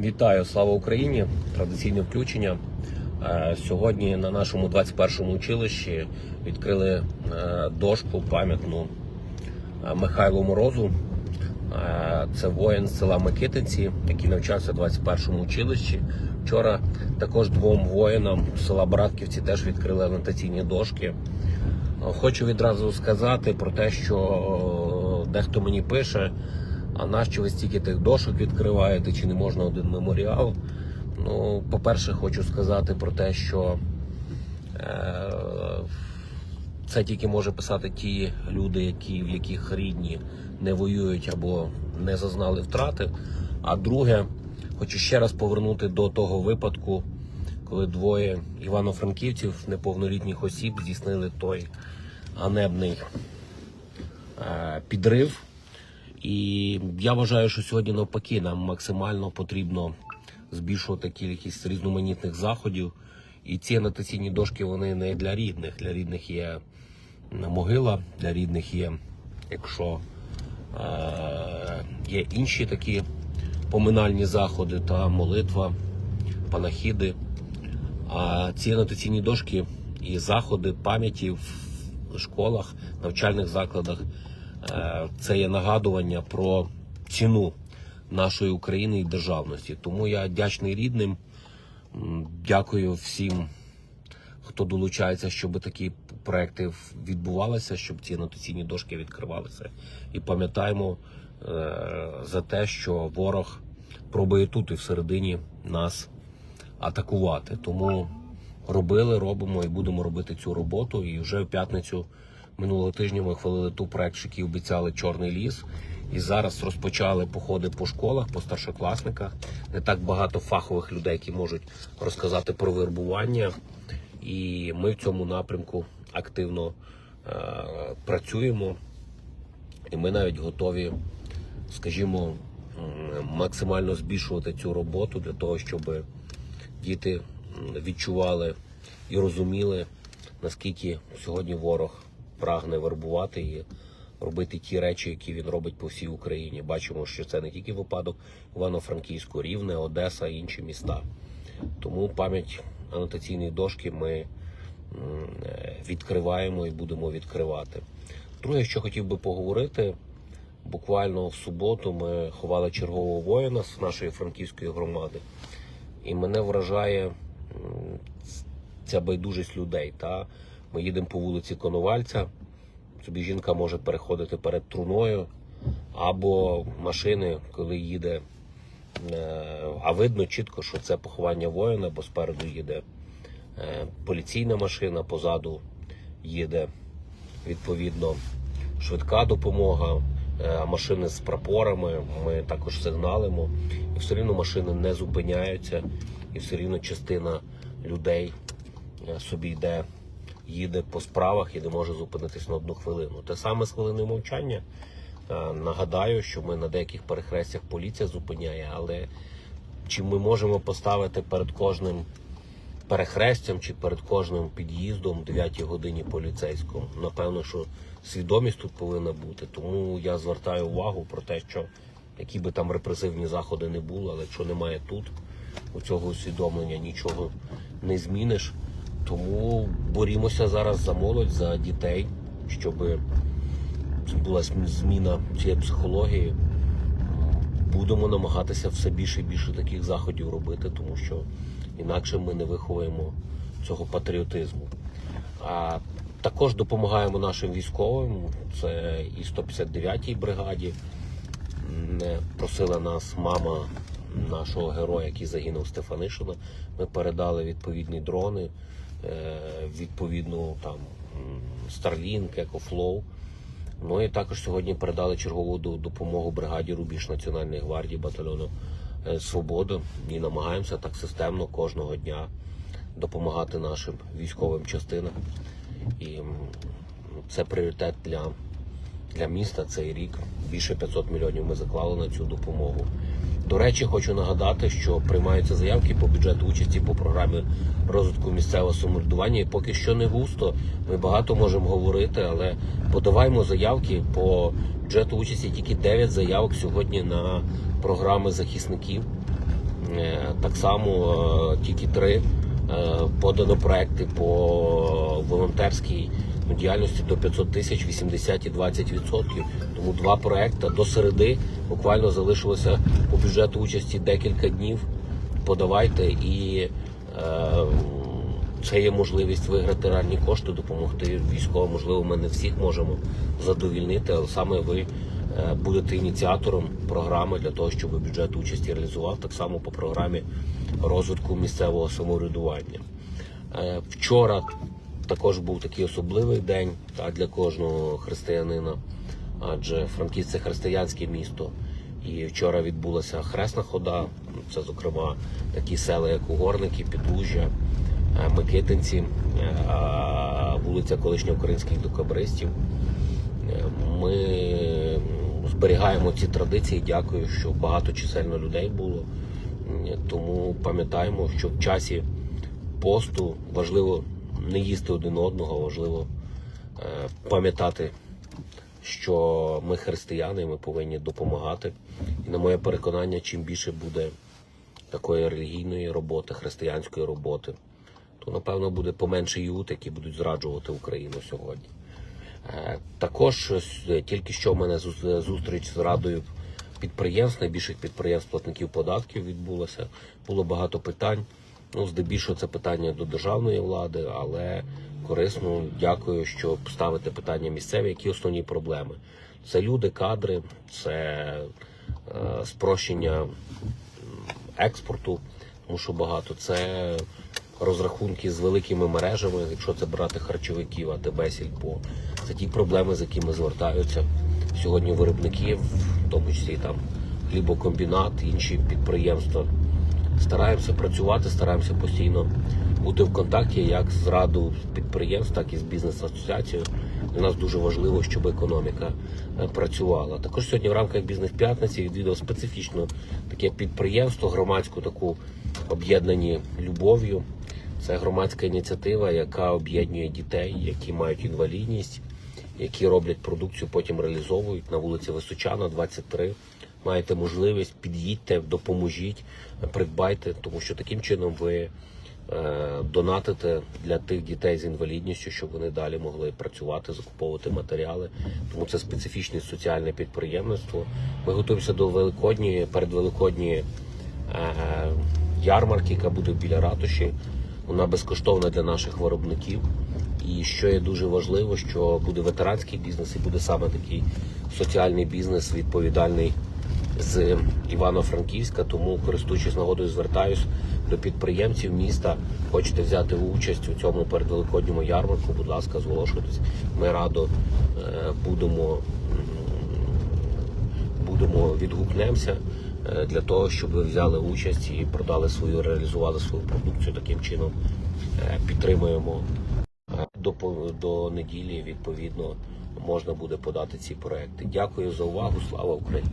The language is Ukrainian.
Вітаю, слава Україні! Традиційне включення. Е, Сьогодні на нашому 21-му училищі відкрили е, дошку пам'ятну е, Михайлу Морозу. Це воїн з села Микитинці, який навчався в 21-му училищі. Вчора також двом воїнам з села Братківці теж відкрили анотаційні дошки. Хочу відразу сказати про те, що дехто мені пише, а нащо ви стільки тих дошок відкриваєте, чи не можна один меморіал? Ну, по-перше, хочу сказати про те, що е, це тільки може писати ті люди, які, в яких рідні не воюють або не зазнали втрати. А друге, хочу ще раз повернути до того випадку, коли двоє івано-франківців, неповнолітніх осіб, здійснили той ганебний е, підрив. І я вважаю, що сьогодні навпаки нам максимально потрібно збільшувати кількість різноманітних заходів. І ці анотаційні дошки вони не для рідних. Для рідних є могила, для рідних є, якщо е, є інші такі поминальні заходи та молитва, панахіди. А ці анотаційні дошки і заходи пам'яті в школах, навчальних закладах це є нагадування про ціну нашої України і державності. Тому я вдячний рідним. Дякую всім, хто долучається, щоб такі проекти відбувалися, щоб ці анотаційні дошки відкривалися. І пам'ятаємо е, за те, що ворог пробує тут і всередині нас атакувати. Тому робили, робимо і будемо робити цю роботу. І вже в п'ятницю минулого тижня ми хвалили ту проект, що який обіцяли Чорний ліс. І зараз розпочали походи по школах, по старшокласниках. Не так багато фахових людей, які можуть розказати про вербування. І ми в цьому напрямку активно е, працюємо. І ми навіть готові, скажімо, максимально збільшувати цю роботу для того, щоб діти відчували і розуміли, наскільки сьогодні ворог прагне вербувати і робити ті речі, які він робить по всій Україні. Бачимо, що це не тільки випадок Івано-Франківську, Рівне, Одеса і інші міста. Тому пам'ять анотаційної дошки ми відкриваємо і будемо відкривати. Друге, що хотів би поговорити, буквально в суботу ми ховали чергового воїна з нашої франківської громади, і мене вражає ця байдужість людей. Та? Ми їдемо по вулиці Коновальця, собі жінка може переходити перед труною, або машини, коли їде. е, А видно чітко, що це поховання воїна, бо спереду їде е, поліційна машина, позаду їде відповідно швидка допомога, е, машини з прапорами. Ми також сигналимо. І все рівно машини не зупиняються, і все рівно частина людей собі йде, їде по справах і не може зупинитись на одну хвилину. Те саме з хвилиною мовчання. Е, Нагадаю, що ми на деяких перехрестях поліція зупиняє, але чи ми можемо поставити перед кожним перехрестям чи перед кожним під'їздом 9 годині поліцейському? Напевно, що свідомість тут повинна бути. Тому я звертаю увагу про те, що які би там репресивні заходи не були, але якщо немає тут у цього усвідомлення, нічого не зміниш. Тому борімося зараз за молодь, за дітей, щоб була зміна цієї психології. Будемо намагатися все більше і більше таких заходів робити, тому що інакше ми не виховуємо цього патріотизму. А також допомагаємо нашим військовим. Це і 159-й бригаді. Просила нас мама нашого героя, який загинув Стефанишина. Ми передали відповідні дрони, е, відповідну там Starlink, EcoFlow. Ну і також сьогодні передали чергову допомогу бригаді Рубіж Національної гвардії батальйону е, Свобода і намагаємося так системно кожного дня допомагати нашим військовим частинам. І це пріоритет для, для міста цей рік. Більше 500 мільйонів ми заклали на цю допомогу. До речі, хочу нагадати, що приймаються заявки по бюджету участі по програмі розвитку місцевого самоврядування. І поки що не густо. Ми багато можемо говорити, але подаваємо заявки по бюджету участі. Тільки 9 заявок сьогодні на програми захисників. Е, Так само е, тільки три е, подано проекти по волонтерській діяльності до 500 тисяч 80 і 20 відсотків. Тому два проекти до середи буквально залишилося по бюджету участі декілька днів. Подавайте і е, це є можливість виграти реальні кошти, допомогти військовим. Можливо, ми не всіх можемо задовільнити, але саме ви е, будете ініціатором програми для того, щоб бюджет участі реалізував так само по програмі розвитку місцевого самоврядування. Е, Вчора також був такий особливий день та, для кожного християнина, адже Франківськ це християнське місто. І вчора відбулася хресна хода. Це, зокрема, такі села, як Угорники, Підлужжя, е, Микитинці, е, вулиця колишніх українських декабристів. Е, Ми зберігаємо ці традиції. Дякую, що багато чисельно людей було. Тому пам'ятаємо, що в часі посту важливо не їсти один одного, важливо е, пам'ятати, що ми християни, ми повинні допомагати. І на моє переконання, чим більше буде такої релігійної роботи, християнської роботи, то напевно буде поменше ют, які будуть зраджувати Україну сьогодні. Е, Також е, тільки що в мене зус- зустріч з радою підприємств, найбільших підприємств платників податків відбулася. Було багато питань. Ну, здебільшого це питання до державної влади, але корисно дякую, що ставите питання місцеві. Які основні проблеми? Це люди, кадри, це е, спрощення експорту, тому що багато це розрахунки з великими мережами, якщо це брати харчовиків, АТБ, Сільпо. Це ті проблеми, з якими звертаються сьогодні виробники, в тому числі там хлібокомбінат, інші підприємства. Стараємося працювати, стараємося постійно бути в контакті як з раду підприємств, так і з бізнес-асоціацією. Для нас дуже важливо, щоб економіка е, працювала. Також сьогодні в рамках бізнес п'ятниці відвідав специфічно таке підприємство, громадську таку об'єднані любов'ю. Це громадська ініціатива, яка об'єднує дітей, які мають інвалідність, які роблять продукцію, потім реалізовують на вулиці Височана, 23. Маєте можливість, під'їдьте, допоможіть, придбайте, тому що таким чином ви е, донатите для тих дітей з інвалідністю, щоб вони далі могли працювати, закуповувати матеріали. Тому це специфічне соціальне підприємництво. Ми готуємося до Великодньої, передвеликодньої е, ярмарки, яка буде біля ратуші. Вона безкоштовна для наших виробників. І що є дуже важливо, що буде ветеранський бізнес і буде саме такий соціальний бізнес, відповідальний з Івано-Франківська. Тому, користуючись нагодою, звертаюсь до підприємців міста. Хочете взяти участь у цьому передвеликодньому ярмарку? Будь ласка, зголошуйтесь. Ми радо е, будемо, будемо відгукнемося е, для того, щоб ви взяли участь і продали свою, реалізували свою продукцію. Таким чином е, підтримуємо до, до неділі відповідно можна буде подати ці проекти. Дякую за увагу. Слава Україні!